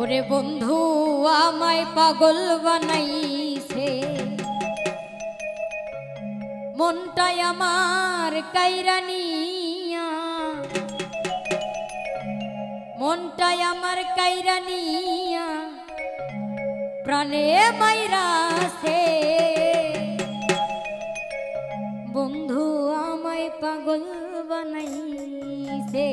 ওরে বন্ধু, আমায় পাগল বানাইছে। মনটাই আমার কাইরানিয়া মনটাই আমার কাইরানিয়া প্রাণে মাইরাছে বন্ধু, আমায় পাগল বানাইছে।